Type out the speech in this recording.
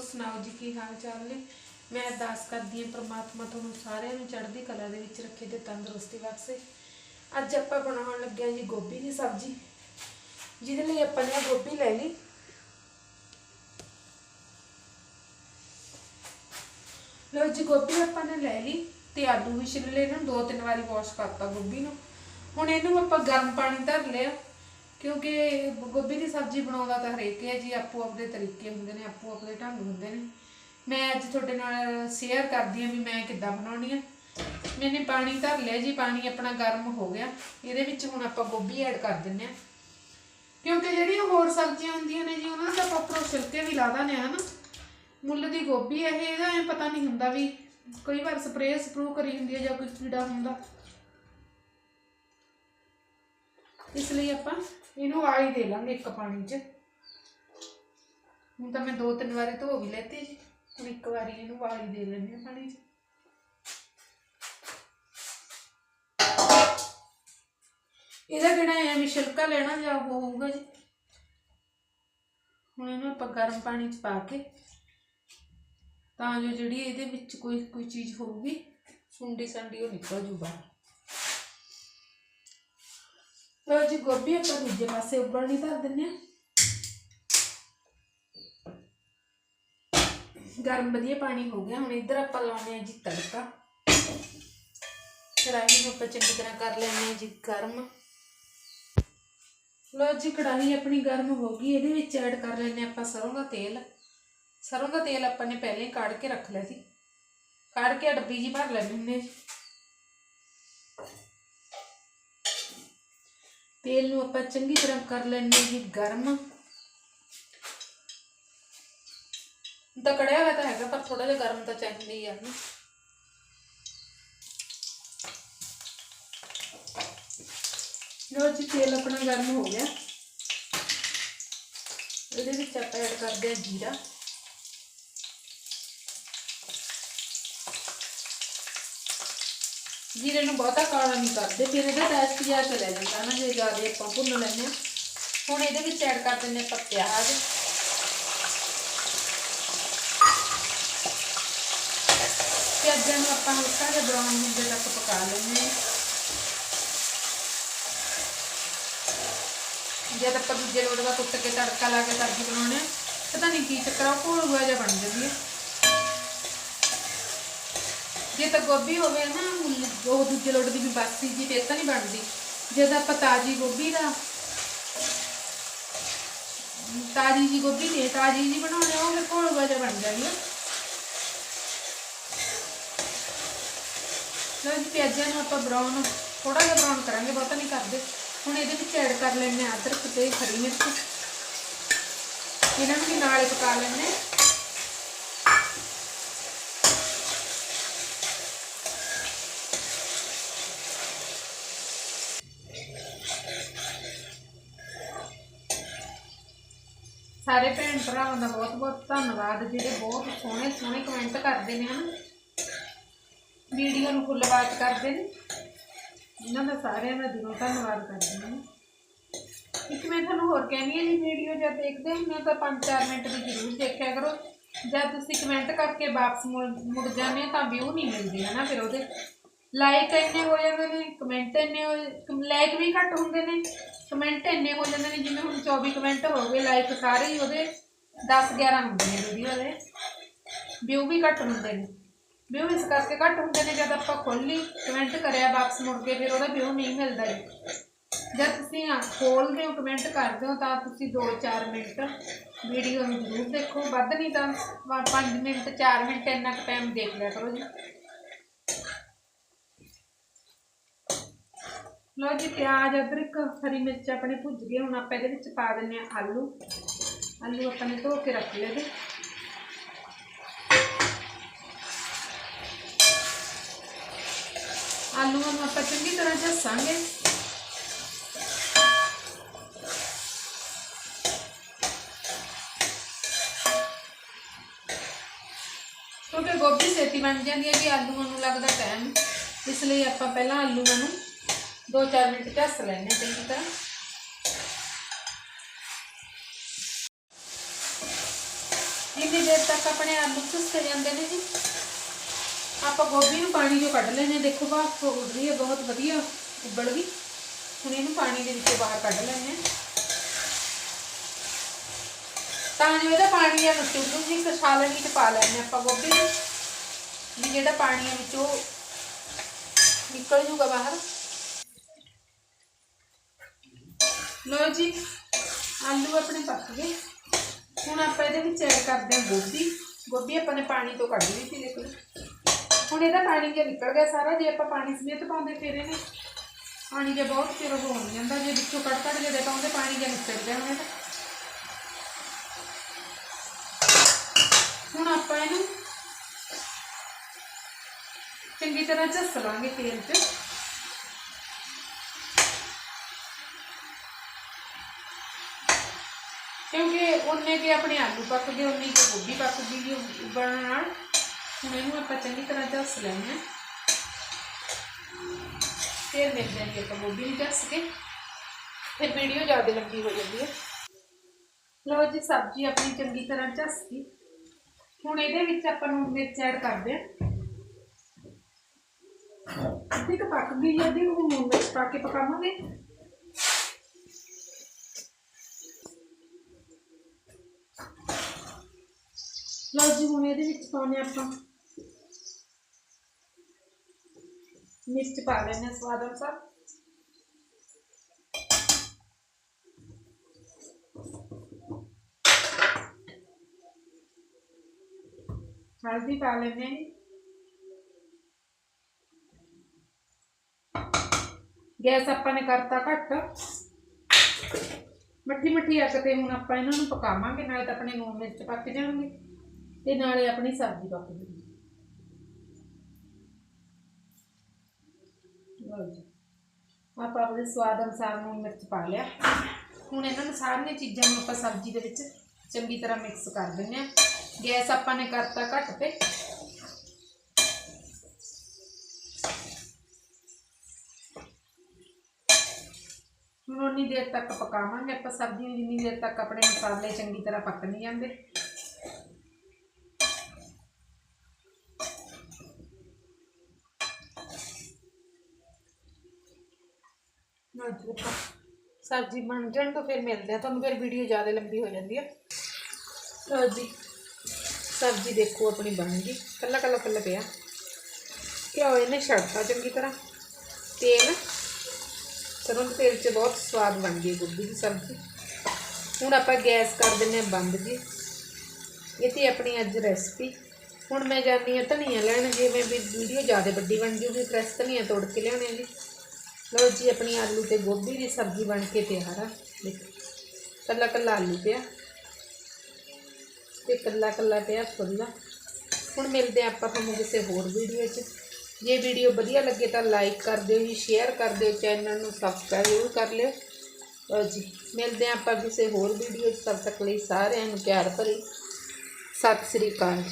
ਹੋਰ ਸੁਣਾਓ ਜੀ, ਕੀ ਹਾਲ ਚਾਲ ਨੇ? ਮੈਂ ਅਰਦਾਸ ਕਰਦੀ ਹਾਂ ਪ੍ਰਮਾਤਮਾ ਤੁਹਾਨੂੰ ਸਾਰਿਆਂ ਨੂੰ ਚੜ੍ਹਦੀ ਕਲਾ ਦੇ ਵਿੱਚ ਰੱਖੇ ਤੇ ਤੰਦਰੁਸਤੀ ਬਖਸ਼ੇ। ਅੱਜ ਆਪਾਂ ਬਣਾਉਣ ਲੱਗੇ ਹਾਂ ਜੀ ਗੋਭੀ ਦੀ ਸਬਜ਼ੀ। ਜਿਹਦੇ ਲਈ ਆਪਾਂ ਨੇ ਗੋਭੀ ਲੈ ਲਈ। ਲੋ ਜੀ, ਗੋਭੀ ਆਪਾਂ ਨੇ ਲੈ ਲਈ ਤੇ ਆਲੂ ਵੀ ਛਿੱਲ ਲਏ ਨੂੰ। ਦੋ ਤਿੰਨ ਵਾਰੀ ਵਾਸ਼ ਕਰਤਾ ਗੋਭੀ ਨੂੰ। ਹੁਣ ਇਹਨੂੰ ਆਪਾਂ ਗਰਮ ਪਾਣੀ ਧਰ ਲਿਆ। ਕਿਉਂਕਿ ਗੋਭੀ ਦੀ ਸਬਜ਼ੀ ਬਣਾਉਂਦਾ ਤਾਂ ਹਰੇਕ ਹੈ ਜੀ, ਆਪੋ ਆਪਣੇ ਤਰੀਕੇ ਹੁੰਦੇ ਨੇ, ਆਪੋ ਆਪਣੇ ਢੰਗ ਹੁੰਦੇ ਨੇ। ਮੈਂ ਅੱਜ ਤੁਹਾਡੇ ਨਾਲ ਸ਼ੇਅਰ ਕਰਦੀ ਹਾਂ ਵੀ ਮੈਂ ਕਿੱਦਾਂ ਬਣਾਉਣੀ ਆ। ਮੈਨੇ ਪਾਣੀ ਧਰ ਲਿਆ ਜੀ, ਪਾਣੀ ਆਪਣਾ ਗਰਮ ਹੋ ਗਿਆ। ਇਹਦੇ ਵਿੱਚ ਹੁਣ ਆਪਾਂ ਗੋਭੀ ਐਡ ਕਰ ਦਿੰਨੇ ਆ ਕਿਉਂਕਿ ਜਿਹੜੀਆਂ ਹੋਰ ਸਬਜ਼ੀਆਂ ਹੁੰਦੀਆਂ ਨੇ ਜੀ, ਉਹਨਾਂ ਦਾ ਆਪਾਂ ਉੱਪਰੋਂ ਛਿਲਕੇ ਵੀ ਲਾ ਦਿੰਦੇ ਆ ਹਨਾ। ਮੁੱਲ ਦੀ ਗੋਭੀ ਇਹ ਇਹਦਾ ਐ ਪਤਾ ਨਹੀਂ ਹੁੰਦਾ ਵੀ ਕਈ ਵਾਰ ਸਪਰੇਅ ਸਪਰੂ ਕਰੀ ਹੁੰਦੀ ਹੈ ਜਾਂ ਕੋਈ ਕੀੜਾ ਹੁੰਦਾ। ਇਸ ਲਈ ਆਪਾਂ ਇਹਨੂੰ ਆਲੀ ਦੇ ਲਾਂਗੇ ਇੱਕ ਪਾਣੀ 'ਚ। ਹੁਣ ਤਾਂ ਮੈਂ ਦੋ ਤਿੰਨ ਵਾਰੀ ਧੋ ਵੀ ਲੈਤੀ ਜੀ। ਹੁਣ ਇੱਕ ਵਾਰੀ ਇਹਨੂੰ ਆਲੀ ਦੇ ਲੈਂਦੇ ਹਾਂ ਪਾਣੀ 'ਚ। ਇਹਦਾ ਕਿਹੜਾ ਐ ਵੀ ਛਿਲਕਾ ਲੈਣਾ ਜਾਂ ਉਹ ਹੋਊਗਾ ਜੀ? ਹੁਣ ਇਹਨੂੰ ਆਪਾਂ ਗਰਮ ਪਾਣੀ 'ਚ ਪਾ ਕੇ ਤਾਂ ਜੋ ਜਿਹੜੀ ਇਹਦੇ ਵਿੱਚ ਕੋਈ ਕੋਈ ਚੀਜ਼ ਹੋਊਗੀ ਸੁੰਡੀ ਸੰਡੀ ਉਹ ਨਿਕਲ ਜੂ ਬਾਹਰ। ਲਓ ਜੀ ਗੋਭੀ ਆਪਾਂ ਦੂਜੇ ਪਾਸੇ ਉਬਲਣੀ ਧਰ ਦਿੰਨੇ ਆ ਗਰਮ ਵਧੀਆ ਪਾਣੀ ਹੋ ਗਿਆ, ਹੁਣ ਇੱਧਰ ਆਪਾਂ ਲਾਉਣੇ ਆ ਜੀ ਤੜਕਾ। ਕੜਾਹੀ ਨੂੰ ਆਪਾਂ ਚੰਗੀ ਤਰ੍ਹਾਂ ਕਰ ਲੈਣੇ ਆ ਜੀ ਗਰਮ। ਲਓ ਜੀ ਕੜਾਹੀ ਆਪਣੀ ਗਰਮ ਹੋ ਗਈ, ਇਹਦੇ ਵਿੱਚ ਐਡ ਕਰ ਲੈਣੇ ਆਪਾਂ ਸਰੋਂ ਦਾ ਤੇਲ। ਸਰੋਂ ਦਾ ਤੇਲ ਆਪਾਂ ਨੇ ਪਹਿਲੇ ਹੀ ਕਾੜ ਕੇ ਰੱਖ ਲਿਆ ਸੀ। ਕਾੜ ਕੇ ਡੱਬੀ ਜੀ ਭਰ ਲੈਣੀ ਹੁੰਦੇ ਤੇਲ ਨੂੰ ਆਪਾਂ ਚੰਗੀ ਤਰ੍ਹਾਂ ਕਰ ਲੈਣੇ ਜੀ ਗਰਮ। ਤਾਂ ਕੜਿਆ ਹੋਇਆ ਤਾਂ ਹੈਗਾ, ਪਰ ਥੋੜਾ ਜਿਹਾ ਗਰਮ ਤਾਂ ਚਾਹੀਦਾ ਹੀ ਆ। ਨਾ ਲੋ ਜੀ, ਤੇਲ ਆਪਣਾ ਗਰਮ ਹੋ ਗਿਆ। ਇਹਦੇ ਵਿੱਚ ਆਪਾਂ ਐਡ ਕਰਦੇ ਹਾਂ ਜੀਰਾ। ਜੀਰੇ ਨੂੰ ਬਹੁਤਾ ਕਾਲਾ ਨਹੀਂ ਕਰਦੇ, ਫਿਰ ਇਹਦਾ ਟੇਸਟ ਜਿਹਾ ਚਲਾ ਜਾਂਦਾ ਨਾ, ਜੇ ਜ਼ਿਆਦਾ ਆਪਾਂ ਭੁੰਨ ਲੈਂਦੇ ਹਾਂ। ਹੁਣ ਇਹਦੇ ਵਿੱਚ ਐਡ ਕਰ ਦਿੰਦੇ ਆਪਾਂ ਪਿਆਜ਼। ਪਿਆਜ਼ਾਂ ਨੂੰ ਆਪਾਂ ਹਲਕਾ ਜਿਹਾ ਬਰਾਊਨ ਹੁੰਦੇ ਤੱਕ ਪਕਾ ਲੈਂਦੇ ਹਾਂ। ਜਦ ਆਪਾਂ ਦੂਜੇ ਲੋਟ ਦਾ ਕੁੱਟ ਕੇ ਤੜਕਾ ਲਾ ਕੇ ਸਬਜ਼ੀ ਬਣਾਉਣੇ ਆ ਪਤਾ ਨਹੀਂ ਕੀ ਚੱਕਰ ਆ ਕੋਲ ਹੋਇਆ ਜਿਹਾ ਬਣ ਜਾਂਦੀ ਹੈ। ਜੇ ਤਾਂ ਗੋਭੀ ਹੋਵੇ ਨਾ, ਉਹ ਦੂਜੇ ਲੋਟ ਦੀ ਵੀ ਬਾਸੀ ਜੀ ਤੇ ਤਾਂ ਨਹੀਂ ਬਣਦੀ। ਜਦ ਆਪਾਂ ਤਾਜੀ ਗੋਭੀ ਦਾ ਤਾਜੀ ਜੀ ਗੋਭੀ ਤੇ ਤਾਜੀ ਜੀ ਬਣਾਉਣੇ, ਉਹ ਫਿਰ ਕੋਲ ਹੋਇਆ ਬਣ ਜਾਂਦੀ ਹੈ ਲਓ ਜੀ, ਪਿਆਜ਼ਾਂ ਨੂੰ ਆਪਾਂ ਬਰਾਊਨ ਥੋੜਾ ਜਿਹਾ ਬਰਾਊਨ ਕਰਾਂਗੇ, ਬਹੁਤਾ ਨਹੀਂ ਕਰਦੇ। ਹੁਣ ਇਹਦੇ ਵਿੱਚ ਐਡ ਕਰ ਲੈਣੇ ਆ ਅਦਰਕ ਤੇ ਹਰੀ ਮਿਰਚ। ਇਹਨਾਂ ਨੂੰ ਵੀ ਨਾਲ ਪਕਾ ਲੈਣੇ ਸਾਰੇ ਭੈਣ ਭਰਾਵਾਂ ਦਾ ਬਹੁਤ ਬਹੁਤ ਧੰਨਵਾਦ, ਜਿਹੜੇ ਬਹੁਤ ਸੋਹਣੇ ਸੋਹਣੇ ਕਮੈਂਟ ਕਰਦੇ ਨੇ ਹਨ। ਵੀਡੀਓ ਨੂੰ ਫੁੱਲ ਵਾਚ ਕਰਦੇ ਨੇ। ਇਹਨਾਂ ਦਾ ਸਾਰਿਆਂ ਦਾ ਦਿਲੋਂ ਧੰਨਵਾਦ ਕਰਦੀ ਹਾਂ। ਇੱਕ ਮੈਂ ਤੁਹਾਨੂੰ ਹੋਰ ਕਹਿੰਦੀ ਹਾਂ ਜੀ ਵੀਡੀਓ ਜਦ ਦੇਖਦੇ ਹੁੰਦੇ ਹੋ ਤਾਂ 5-4 ਮਿੰਟ ਦੀ ਜ਼ਰੂਰ ਦੇਖਿਆ ਕਰੋ। ਜਦ ਤੁਸੀਂ ਕਮੈਂਟ ਕਰਕੇ ਵਾਪਸ ਮੁੜ ਮੁੜ ਜਾਂਦੇ ਹੋ ਤਾਂ ਵਿਊ ਨਹੀਂ ਮਿਲਦੇ ਨਾ ਫਿਰ ਉਹਦੇ। ਲਾਈਕ ਇੰਨੇ ਹੋ ਜਾਂਦੇ ਨੇ ਕਮੈਂਟ ਇੰਨੇ ਹੋ ਲਾਈਕ ਵੀ ਘੱਟ ਹੁੰਦੇ ਨੇ ਕਮੈਂਟ ਇੰਨੇ ਹੋ ਜਾਂਦੇ ਨੇ ਜਿਵੇਂ ਹੁਣ 24 ਕਮੈਂਟ ਹੋ ਗਏ ਲਾਈਕ ਸਾਰੇ ਹੀ ਉਹਦੇ 10 11 ਹੁੰਦੇ ਨੇ ਵੀਡੀਓ ਦੇ ਵਿਊ ਵੀ ਘੱਟ ਹੁੰਦੇ ਨੇ। ਵਿਊ ਇਸ ਕਰਕੇ ਘੱਟ ਹੁੰਦੇ ਨੇ ਜਦ ਆਪਾਂ ਖੋਲੀ ਕਮੈਂਟ ਕਰਿਆ ਵਾਪਸ ਮੁੜ ਕੇ, ਫਿਰ ਉਹਦਾ ਵਿਊ ਨਹੀਂ ਮਿਲਦਾ। ਜੀ ਜਦ ਤੁਸੀਂ ਖੋਲਦੇ ਹੋ ਕਮੈਂਟ ਕਰਦੇ ਹੋ, ਤਾਂ ਤੁਸੀਂ 2-4 ਮਿੰਟ ਵੀਡੀਓ ਨੂੰ ਜ਼ਰੂਰ ਦੇਖੋ। ਵੱਧ ਨਹੀਂ ਤਾਂ 5 ਮਿੰਟ 4 ਮਿੰਟ ਇੰਨਾ ਕੁ ਟਾਈਮ ਦੇਖ ਲਿਆ ਕਰੋ ਜੀ। ਲਓ ਜੀ, ਪਿਆਜ਼, ਅਦਰਕ, ਹਰੀ ਮਿਰਚ ਆਪਣੇ ਭੁੱਜ ਗਏ ਹੁਣ ਆਪਾਂ ਇਹਦੇ ਵਿੱਚ ਪਾ ਦਿੰਨੇ ਆ ਆਲੂ। ਆਲੂ ਆਪਾਂ ਨੇ ਧੋ ਕੇ ਰੱਖ ਲਏ ਤੇ ਆਲੂਆਂ ਨੂੰ ਆਪਾਂ ਚੰਗੀ ਤਰ੍ਹਾਂ ਝੱਸਾਂਗੇ। ਕਿਉਂਕਿ ਗੋਭੀ ਛੇਤੀ ਬਣ ਜਾਂਦੀ ਹੈ ਜੀ ਆਲੂਆਂ ਨੂੰ ਲੱਗਦਾ ਟਾਈਮ ਇਸ ਲਈ ਆਪਾਂ ਪਹਿਲਾਂ ਆਲੂਆਂ ਨੂੰ 2-4 ਮਿੰਟ ਝੱਸ ਲੈਣੇ ਚੰਗੀ ਤਰ੍ਹਾਂ। ਜਿੰਨੀ ਦੇਰ ਤੱਕ ਆਪਣੇ ਆਲੂ ਸੁੱਕ ਜਾਂਦੇ ਨੇ ਜੀ। ਆਪਾਂ ਗੋਭੀ ਨੂੰ ਪਾਣੀ ਚੋਂ ਕੱਢ ਲੈਣੇ ਦੇਖੋ ਭਾਫ ਉੱਡ ਰਹੀ ਹੈ, ਬਹੁਤ ਵਧੀਆ ਉੱਬਲ ਗਈ। ਹੁਣ ਇਹਨੂੰ ਪਾਣੀ ਦੇ ਵਿੱਚੋਂ ਬਾਹਰ ਕੱਢ ਲੈਣੇ ਤਾਂ ਜੋ ਇਹਦਾ ਪਾਣੀ ਆ ਨੁੱਟੂ ਜੀ ਇੱਕ ਛਾਲਣੀ ਚ ਪਾ ਲੈਣੇ ਆਪਾਂ ਗੋਭੀ ਨੂੰ। ਵੀ ਜਿਹੜਾ ਪਾਣੀ ਵਿੱਚੋਂ ਨਿਕਲ ਜੂਗਾ ਬਾਹਰ। ਲੋ ਜੀ, ਆਲੂ ਆਪਣੇ ਪੱਕ ਗਏ। ਹੁਣ ਆਪਾਂ ਇਹਦੇ ਵਿੱਚ ਐਡ ਕਰਦੇ ਹਾਂ ਗੋਭੀ। ਗੋਭੀ ਆਪਾਂ ਨੇ ਪਾਣੀ ਤੋਂ ਕੱਢ ਲਈ ਸੀ ਦੇਖੋ ਹੁਣ ਇਹਦਾ ਪਾਣੀ ਜੇ ਨਿਕਲ ਗਿਆ ਸਾਰਾ? ਜੇ ਆਪਾਂ ਪਾਣੀ ਸਮੇਤ ਪਾਉਂਦੇ ਫਿਰ ਇਹਨੇ ਪਾਣੀ ਜੇ ਬਹੁਤ ਚਿਰ ਹੋ ਜਾਂਦਾ। ਜੇ ਵਿੱਚੋਂ ਕੱਢ ਕੱਢ ਕੇ ਦੇ ਪਾਉਂਦੇ ਪਾਣੀ ਜੇ ਨਿਕਲ ਗਿਆ ਹੁਣ ਇਹਦਾ? ਹੁਣ ਆਪਾਂ ਇਹਨੂੰ ਚੰਗੀ ਤਰ੍ਹਾਂ ਝੱਸ ਲਾਂਗੇ ਤੇਲ 'ਚ। ਕਿਉਂਕਿ ਉਹਨੇ ਕਿ ਆਪਣੇ ਆਲੂ ਪੱਕ ਗਏ ਕਿ ਗੋਭੀ ਪੱਕ ਉਬਲਣ ਨਾਲ। ਹੁਣ ਇਹਨੂੰ ਆਪਾਂ ਚੰਗੀ ਤਰ੍ਹਾਂ ਝੱਸ ਲੈਣਾ ਫਿਰ ਮਿਲਦੇ ਹਾਂ ਆਪਾਂ ਗੋਭੀ ਨੂੰ ਝੱਸ ਕੇ। ਫਿਰ ਵੀਡੀਓ ਜ਼ਿਆਦਾ ਲੰਬੀ ਹੋ ਜਾਂਦੀ ਹੈ। ਲਓ ਜੀ, ਸਬਜ਼ੀ ਆਪਣੀ ਚੰਗੀ ਤਰ੍ਹਾਂ ਝੱਸ ਗਈ। ਹੁਣ ਇਹਦੇ ਵਿੱਚ ਆਪਾਂ ਨੂੰ ਮਿਰਚ ਐਡ ਕਰਦੇ ਹਾਂ। ਅੱਧੀ ਕੁ ਪੱਕ ਗਈ ਹੈ, ਅੱਧੀ ਨੂੰ ਮਿਰਚ ਪਾ ਕੇ ਪਕਾਵਾਂਗੇ। ਲਓ ਜੀ, ਹੁਣ ਇਹਦੇ ਵਿੱਚ ਪਾਉਣੇ ਆਪਾਂ। ਮਿਰਚ ਪਾ ਲੈਣੇ ਹਾਂ ਸਵਾਦ ਅਨੁਸਾਰ। ਹਲਦੀ ਪਾ ਲੈਣੇ ਹਾਂ ਜੀ। ਗੈਸ ਆਪਾਂ ਨੇ ਕਰਤਾ ਘੱਟ। ਮੱਠੀ ਮੱਠੀ ਅੱਗ ਤੇ ਹੁਣ ਆਪਾਂ ਇਹਨਾਂ ਨੂੰ ਪਕਾਵਾਂਗੇ, ਨਾਲੇ ਤਾਂ ਆਪਣੇ ਤੇ ਨਾਲੇ ਆਪਣੀ ਸਬਜ਼ੀ ਪੱਕ ਜੂਗੀ ਲਓ ਜੀ। ਆਪਾਂ ਆਪਣੇ ਸਵਾਦ ਅਨੁਸਾਰ ਨੂਨ ਮਿਰਚ ਪਾ ਲਿਆ। ਹੁਣ ਇਹਨਾਂ ਨੂੰ ਸਾਰੀਆਂ ਚੀਜ਼ਾਂ ਨੂੰ ਆਪਾਂ ਸਬਜ਼ੀ ਦੇ ਵਿੱਚ ਚੰਗੀ ਤਰ੍ਹਾਂ ਮਿਕਸ ਕਰ ਦਿੰਦੇ ਆ ਗੈਸ ਆਪਾਂ ਨੇ ਕਰਤਾ ਘੱਟ ਤੇ। ਹੁਣ ਉਨੀ ਦੇਰ ਤੱਕ ਪਕਾਵਾਂਗੇ। ਆਪਾਂ ਸਬਜ਼ੀ ਨੂੰ ਜਿੰਨੀ ਦੇਰ ਤੱਕ ਆਪਣੇ ਮਸਾਲੇ ਚੰਗੀ ਤਰ੍ਹਾਂ ਪੱਕ ਨਹੀਂ ਜਾਂਦੇ ਲਓ ਜੀ ਆਪਾਂ ਸਬਜ਼ੀ ਬਣ ਜਾਣ ਤੋਂ ਫਿਰ ਮਿਲਦੇ ਆ। ਤੁਹਾਨੂੰ ਫਿਰ ਵੀਡੀਓ ਜ਼ਿਆਦਾ ਲੰਬੀ ਹੋ ਜਾਂਦੀ ਹੈ ਲਓ ਜੀ। ਸਬਜ਼ੀ ਦੇਖੋ ਆਪਣੀ ਬਣ ਗਈ। ਕੱਲਾ ਕੱਲਾ ਕੱਲਾ ਪਿਆ। ਘਿਓ ਇਹਨੇ ਛੱਡਤਾ ਚੰਗੀ ਤਰ੍ਹਾਂ। ਤੇਲ। ਸਰੋਂ ਦੇ ਤੇਲ 'ਚ ਬਹੁਤ ਸਵਾਦ ਬਣਦੀ ਹੈ ਗੋਭੀ ਦੀ ਸਬਜ਼ੀ। ਹੁਣ ਆਪਾਂ ਗੈਸ ਕਰ ਦਿੰਨੇ ਆ ਬੰਦ ਜੀ। ਇਹ ਤੇ ਆਪਣੀ ਅੱਜ ਰੈਸਪੀ ਹੁਣ ਮੈਂ ਜਾਂਦੀ ਹਾਂ ਧਨੀਆ ਲੈਣ। ਜਿਵੇਂ ਵੀ ਵੀਡੀਓ ਜ਼ਿਆਦਾ ਵੱਡੀ ਬਣ ਜੂਗੀ ਫਰੈਸ਼ ਧਨੀਆ ਤੋੜ ਕੇ ਲਿਆਉਣੇ ਆ ਜੀ। ਲਓ ਜੀ, ਆਪਣੀ ਆਲੂ ਤੇ ਗੋਭੀ ਦੀ ਸਬਜ਼ੀ ਬਣ ਕੇ ਤਿਆਰ ਆ। ਦੇਖੋ, ਕੱਲਾ ਕੱਲਾ ਆਲੂ ਪਿਆ। ਤੇ ਕੱਲਾ ਕੱਲਾ ਪਿਆ ਫੁੱਲਾ। ਹੁਣ ਮਿਲਦੇ ਹਾਂ ਆਪਾਂ ਤੁਹਾਨੂੰ ਕਿਸੇ ਹੋਰ ਵੀਡੀਓ 'ਚ। ਜੇ ਵੀਡੀਓ ਵਧੀਆ ਲੱਗੇ ਤਾਂ ਲਾਈਕ ਕਰ ਦਿਓ ਜੀ ਸ਼ੇਅਰ ਕਰ ਦਿਓ ਚੈਨਲ ਨੂੰ ਸਬਸਕ੍ਰਾਈਬ ਜ਼ਰੂਰ ਕਰ ਲਿਓ। ਲਓ ਜੀ, ਮਿਲਦੇ ਹਾਂ ਆਪਾਂ ਕਿਸੇ ਹੋਰ ਵੀਡੀਓ 'ਚ। ਤਦ ਤੱਕ ਲਈ ਸਾਰਿਆਂ ਨੂੰ ਪਿਆਰ ਭਰੀ। ਸਤਿ ਸ੍ਰੀ ਅਕਾਲ।